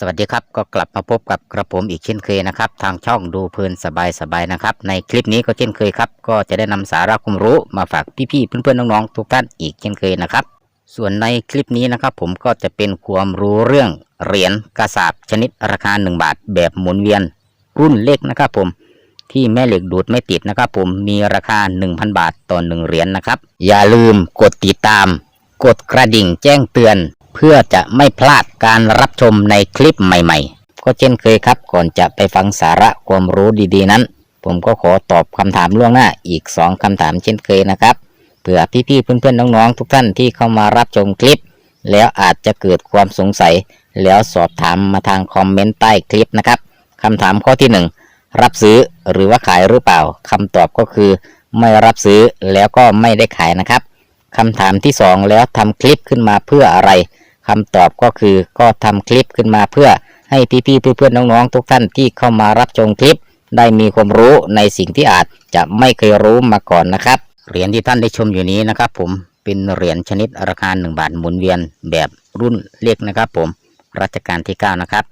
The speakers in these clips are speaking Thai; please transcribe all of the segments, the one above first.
สวัสดีครับก็กลับมาพบกับกระผมอีกเช่นเคยนะครับ ทางช่องดูเพลินสบายๆนะครับ ในคลิปนี้ก็เช่นเคยครับ ก็จะได้นำสาระความรู้มาฝากพี่ๆเพื่อนๆน้องๆทุกท่านอีกเช่นเคยนะครับ ส่วนในคลิปนี้นะครับ ผมก็จะเป็นความรู้เรื่องเหรียญกระสาบชนิดราคา 1 บาท แบบหมุนเวียน รุ่นเล็กนะครับ ผมที่แม่เหล็กดูดไม่ติดนะครับผมมีราคา 1,000 บาทต่อ1เหรียญนะครับ อย่าลืมกดติดตาม กดกระดิ่งแจ้งเตือน เพื่อจะไม่พลาดการรับชมในคลิปใหม่ๆ ก็เช่นเคยครับ ก่อนจะไปฟังสาระความรู้ดีๆนั้น ผมก็ขอตอบคำถามล่วงหน้าอีก 2คำถามเช่นเคยนะครับ เผื่อพี่ๆเพื่อนๆน้องๆทุกท่านที่เข้ามารับชมคลิป แล้วอาจจะเกิดความสงสัย แล้วสอบถามมาทางคอมเมนต์ใต้คลิปนะครับคำถามข้อที่หนึ่งรับซื้อหรือว่าขายหรือเปล่าคำตอบก็คือ ไม่รับซื้อแล้วก็ไม่ได้ขายนะครับ คำถามที่สองแล้วทำคลิปขึ้นมาเพื่ออะไรคำตอบก็คือก็ทำคลิปขึ้นมาเพื่อให้พี่ๆเพื่อนๆน้องๆทุกท่านที่เข้ามารับชมคลิป ได้มีความรู้ในสิ่งที่อาจจะไม่เคยรู้มาก่อนนะครับเหรียญที่ท่านได้ชมอยู่นี้นะครับ ผมเป็นเหรียญชนิดราคา1บาทหมุนเวียนแบบรุ่นเล็กนะครับ ผมรัชกาลที่เก้านะครับ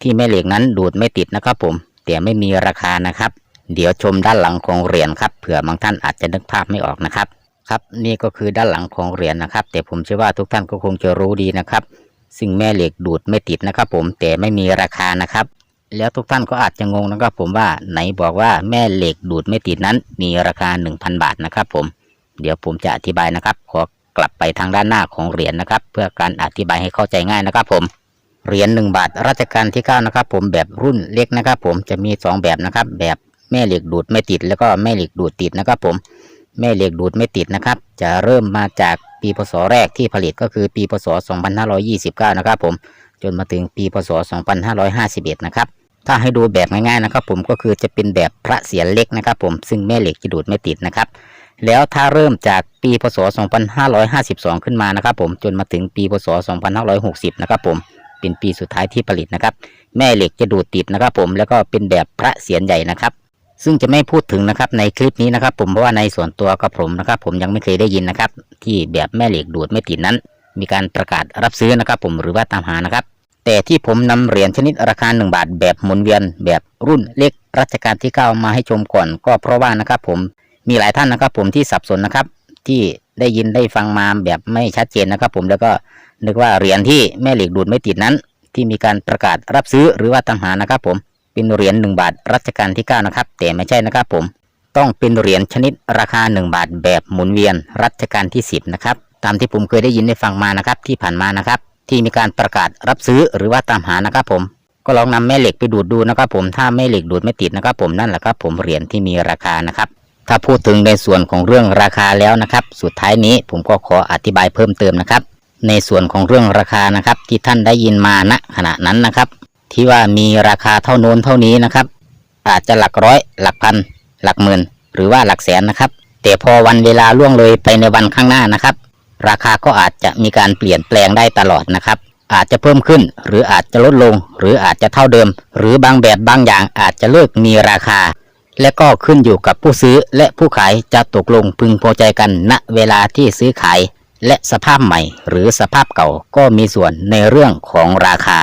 ที่แม่เหล็กนั้นดูดไม่ติดนะครับ ผมแต่ไม่มีราคานะครับ เดี๋ยวชมด้านหลังของเหรียญครับเผื่อบางท่านอาจจะนึกภาพไม่ออกนะครับ ครับ นี่ก็คือด้านหลังของเหรียญนะครับ แต่ผมเชื่อว่าทุกท่านก็คงจะรู้ดีนะครับ ซึ่งแม่เหล็กดูดไม่ติดนะครับ ผมแต่ไม่มีราคานะครับ แล้วทุกท่านก็อาจจะงงนะครับผมว่าไหนบอกว่าแม่เหล็กดูดไม่ติดนั้น มีราคา 1,000 บาทนะครับ ผม เดี๋ยวผมจะอธิบายนะครับ ขอกลับไปทางด้านหน้าของเหรียญนะครับ เพื่อการอธิบายให้เข้าใจง่ายนะครับ ผมเหรียญ1บาทรัชกาลที่9นะครับ ผมแบบรุ่นเล็กนะครับ ผมจะมี 2 แบบนะครับ แบบแม่เหล็กดูดไม่ติดแล้วก็แม่เหล็กดูดติดนะครับ ผม แม่เหล็กดูดไม่ติดนะครับ จะเริ่มมาจากปีพศแรกที่ผลิตก็คือปีพศ 2529 นะครับผมจนมาถึงปีพศ 2551 นะครับถ้าให้ดูแบบง่ายๆนะครับผมก็คือจะเป็นแบบพระเศียรเล็กนะครับผมซึ่งแม่เหล็กจะดูดไม่ติดนะครับ แล้วถ้าเริ่มจากปีพศ 2552 ขึ้นมานะครับผมจนมาถึงปีพศ 2560 นะครับผมเป็นปีสุดท้ายที่ผลิตนะครับ แม่เหล็กจะดูดติดนะครับผมแล้วก็เป็นแบบพระเศียรใหญ่นะครับ ซึ่งจะไม่พูดถึงนะครับในคลิปนี้นะครับ ผมเพราะว่าในส่วนตัวกับผมนะครับ ผมยังไม่เคยได้ยินนะครับ ที่แบบแม่เหล็กดูดไม่ติดนั้น มีการประกาศรับซื้อนะครับ ผมหรือว่าตามหานะครับ แต่ที่ผมนำเหรียญชนิดราคา 1 บาท แบบหมุนเวียน แบบรุ่นเล็กรัชกาลที่ 9 มาให้ชมก่อน ก็เพราะว่านะครับ ผมมีหลายท่านนะครับ ผมที่สับสนนะครับ ที่ได้ยินได้ฟังมาแบบไม่ชัดเจนนะครับ ผมแล้วก็นึกว่าเหรียญที่แม่เหล็กดูดไม่ติดนั้น ที่มีการประกาศรับซื้อหรือว่าตามหานะครับ ผม เป็นเหรียญ1บาทรัชกาลที่ 9 นะครับ แต่ไม่ใช่นะครับผมต้องเป็นเหรียญชนิดราคา 1 บาทแบบหมุนเวียนรัชกาลที่ 10 นะครับ ตามที่ผมเคยได้ยินได้ฟังมานะครับที่ผ่านมานะครับ ที่มีการประกาศรับซื้อหรือว่าตามหานะครับผมก็ลองนำแม่เหล็กไปดูดดูนะครับ ผมถ้าแม่เหล็กดูดไม่ติดนะครับ ผมนั่นแหละครับ ผมเหรียญที่มีราคานะครับ ถ้าพูดถึงในส่วนของเรื่องราคาแล้วนะครับ สุดท้ายนี้ผมก็ขออธิบายเพิ่มเติมนะครับ ในส่วนของเรื่องราคานะครับ ที่ท่านได้ยินมาณขณะนั้นนะครับ ที่ว่ามีราคาเท่าโน้นเท่านี้นะครับ อาจจะหลักร้อย หลักพัน หลักหมื่น หรือว่าหลักแสนนะครับ แต่พอวันเวลาล่วงเลยไปในวันข้างหน้านะครับ ราคาก็อาจจะมีการเปลี่ยนแปลงได้ตลอดนะครับ อาจจะเพิ่มขึ้น หรืออาจจะลดลง หรืออาจจะเท่าเดิม หรือบางแบบบางอย่างอาจจะเลิกมีราคา และก็ขึ้นอยู่กับผู้ซื้อและผู้ขายจะตกลงพึงพอใจกันณเวลาที่ซื้อขายและสภาพใหม่หรือสภาพเก่าก็มีส่วนในเรื่องของราคา